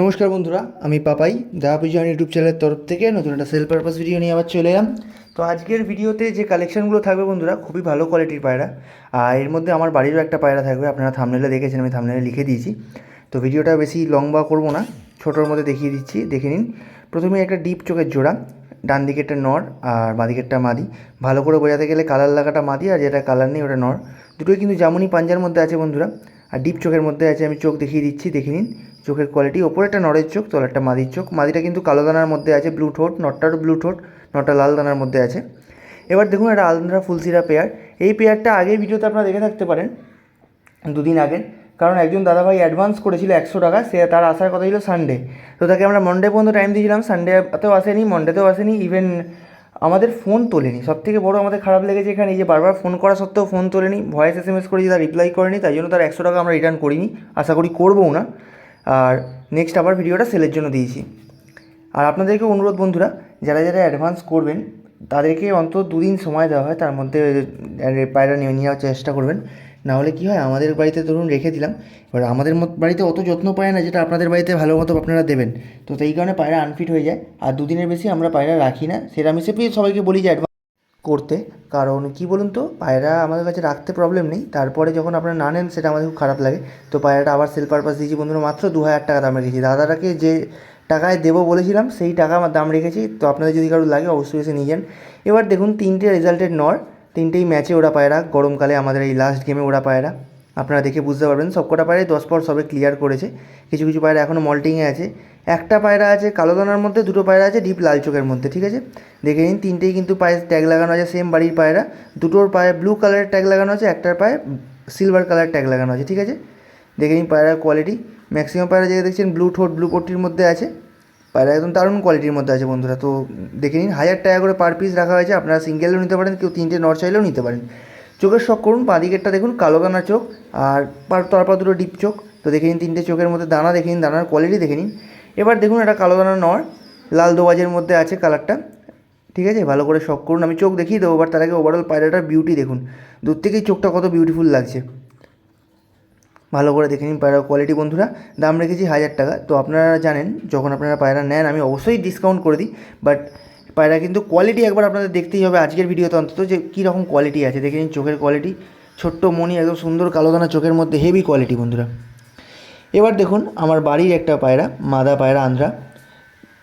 নমস্কার বন্ধুরা, আমি পাপাই, দা পিজন ইউটিউব চ্যানেলের তরফ থেকে নতুন একটা সেল পারপাস ভিডিও নিয়ে আবার চলে এলাম। তো আজকের ভিডিওতে যে কালেকশানগুলো থাকবে বন্ধুরা, খুবই ভালো কোয়ালিটির পায়রা। আর এর মধ্যে আমার বাড়িরও একটা পায়রা থাকবে, আপনারা থামনেলে দেখেছেন, আমি থামনেলে লিখে দিয়েছি। তো ভিডিওটা বেশি লম্বা করব না, ছোটোর মধ্যে দেখিয়ে দিচ্ছি, দেখে নিন। প্রথমে একটা ডিপ চোখের জোড়া, ডান দিকেরটা নর আর বাঁ দিকেরটা মাদি। ভালো করে বোঝাতে গেলে কালার লাগাটা মাদি আর যেটা কালার নেই ওটা নর। দুটোই কিন্তু জামুনি পাঞ্জার মধ্যে আছে বন্ধুরা, আর ডিপ চোখের মধ্যে আছে, আমি চোখ দেখিয়ে দিচ্ছি, দেখে নিন। চোখের কোয়ালিটি ওপরেরটা নরের চোখ তলারটা মাদির চোখ। মাদিটা কিন্তু কালো দানার মধ্যে আছে ব্লু ঠোঁট নটটারও ব্লু ঠোঁট, নটটা লাল দানার মধ্যে আছে। এবার দেখুন একটা আলন্দ্রা ফুলসিরা পেয়ার। এই পেয়ারটা আগের ভিডিওতে আপনারা দেখে থাকতে পারেন, দুদিন আগে। কারণ একজন দাদাভাই অ্যাডভান্স করেছিল একশো টাকা, সে তার আসার কথা ছিল সানডে তো তাকে আমরা মন্ডে পর্যন্ত টাইম দিয়েছিলাম সানডেতেও আসেনি মন্ডেতেও আসেনি ইভেন আমাদের ফোন তোলেনি। সব থেকে বড় আমাদের খারাপ লেগেছে এখানে, এই যে বারবার ফোন করা সত্ত্বেও ফোন তোলেনি ভয়েস এস এম এস করেছি, তার রিপ্লাই করেনি, তাই জন্য তার একশো টাকা আমরা রিটার্ন করিনি। আশা করি করবও না। আর নেক্সট আবার ভিডিওটা সেলের জন্য দিয়েছি। আর আপনাদেরকে অনুরোধ বন্ধুরা, যারা যারা অ্যাডভান্স করবেন, তাদেরকে অন্তত দুদিন সময় দেওয়া হয়, তার মধ্যে পায়রা নিয়ে নেওয়ার চেষ্টা করবেন। না হলে কী হয়, আমাদের বাড়িতে ধরুন রেখে দিলাম, এবার আমাদের বাড়িতে অত যত্ন পায় না, যেটা আপনাদের বাড়িতে ভালো মতো আপনারা দেবেন। তো সেই কারণে পায়রা আনফিট হয়ে যায়, আর দুদিনের বেশি আমরা পায়রা রাখি না। সেটা আমি সবাইকে বলি যে করতে। কারণ কি বলুন তো, পায়রা আমাদের কাছে রাখতে প্রবলেম নেই। তারপরে যখন আপনারা না নেন, সেটা আমাদের খুব খারাপ লাগে। তো পায়রাটা আবার সেল পারপাস দিয়েছি বন্ধুরা, মাত্র দু হাজার টাকা দাম রেখেছি। দাদাটাকে যে টাকায় দেবো বলেছিলাম, সেই টাকা আমার দাম রেখেছি। তো আপনাদের যদি কারও লাগে, অবশ্যই এসে নিয়ে যান। এবার দেখুন, তিনটে রেজাল্টের নর। তিনটেই ম্যাচে ওরা পায়রা। গরমকালে আমাদের এই লাস্ট গেমে ওরা পায়রা। আপনারা দেখে বুঝতে পারবেন, সবকটা পায়রাই দশ পর সবে ক্লিয়ার করেছে। কিছু কিছু পায়রা এখনও মল্টিংয়ে আছে। একটা পায়রা আছে, কালো দানার মধ্যে দুটো পায়রা আছে, ডিপ লাল চোখের মধ্যে, ঠিক আছে? দেখে নিন, তিনটেই কিন্তু পায়ে ট্যাগ লাগানো আছে সেম বাড়ির পায়রা। দুটোর পায়ে ব্লু কালারের ট্যাগ লাগানো আছে, একটার পায়ে সিলভার কালার ট্যাগ লাগানো আছে, ঠিক আছে? দেখে নিন পায়রার কোয়ালিটি ম্যাক্সিমাম পায়রা যেটা দেখছেন ব্লু ঠোঁট ব্লু পট্টির মধ্যে আছে। পায়রা একদম দারুণ কোয়ালিটির মধ্যে আছে, বন্ধুরা। তো দেখে নিন, হাজার টাকা করে পার পিস রাখা হয়েছে, আপনারা সিঙ্গেলও নিতে পারেন, কেউ তিনটে নর চাইলেও নিতে পারেন। চোখের শখ করুন, বাঁ দিকেরটা দেখুন, কালো দানা চোখ, আর পার- তারপর দুটো ডিপ চোখ। তো দেখে নিন, তিনটে চোখের মধ্যে দানা, দেখে নিন, দানার কোয়ালিটি দেখে নিন। এবার দেখুন একটা কালো দানা নর, লাল দোবাজের মধ্যে আছে কালারটা। ঠিক আছে? ভালো করে শখ করুন। আমি চোখ দেখিয়ে দেবো, এবার তার আগে ওভারঅল পায়রাটার বিউটি দেখুন। দূর থেকেই চোখটা কত বিউটিফুল লাগছে। ভালো করে দেখে নিন পায়রার কোয়ালিটি বন্ধুরা। দাম রেখেছি হাজার টাকা। তো আপনারা জানেন, যখন আপনারা পায়রা নেন, আমি অবশ্যই ডিসকাউন্ট করে দিই। বাট পায়রা কিন্তু কোয়ালিটি একবার আপনাদের দেখতেই হবে আজকের ভিডিওতে অন্তত যে কীরকম কোয়ালিটি আছে। দেখে নিন চোখের কোয়ালিটি ছোট্ট মনি একদম সুন্দর কালো দানা চোখের মধ্যে হেভি কোয়ালিটি বন্ধুরা। এবার দেখুন আমার বাড়ির একটা পায়রা, মাদা পায়রা আন্ধ্রা।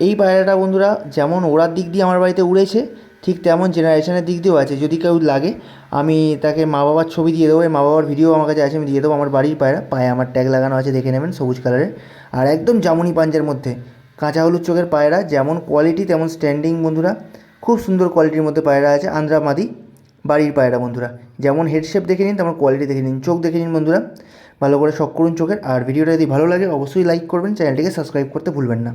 এই পায়রাটা বন্ধুরা যেমন ওড়ার দিক দিয়ে আমার বাড়িতে উড়েছে, ঠিক তেমন জেনারেশনের দিক দিয়েও আছে। যদি কেউ লাগে, আমি তাকে মা বাবার ছবি দিয়ে দেবো মা বাবার ভিডিও আমার কাছে আছে, আমি দিয়ে দেবো। আমার বাড়ির পায়রা, পায়ে আমার ট্যাগ লাগানো আছে, দেখে নেবেন সবুজ কালারের আর একদম জামুনি পাঞ্জের মধ্যে, কাঁচা হলুদ চোখের পায়রা, যেমন কোয়ালিটি তেমন স্ট্যান্ডিং বন্ধুরা। খুব সুন্দর কোয়ালিটির মধ্যে পায়রা আছে আন্দ্রা মাদি বাড়ির পায়রা বন্ধুরা। যেমন হেডশেপ দেখে নিন, তেমন কোয়ালিটি দেখে নিন। চোখ দেখে নিন বন্ধুরা। ভালো করে শখ করুন চোখের। আর ভিডিওটা যদি ভালো লাগে, অবশ্যই লাইক করবেন চ্যানেলটিকে সাবস্ক্রাইব করতে ভুলবেন না।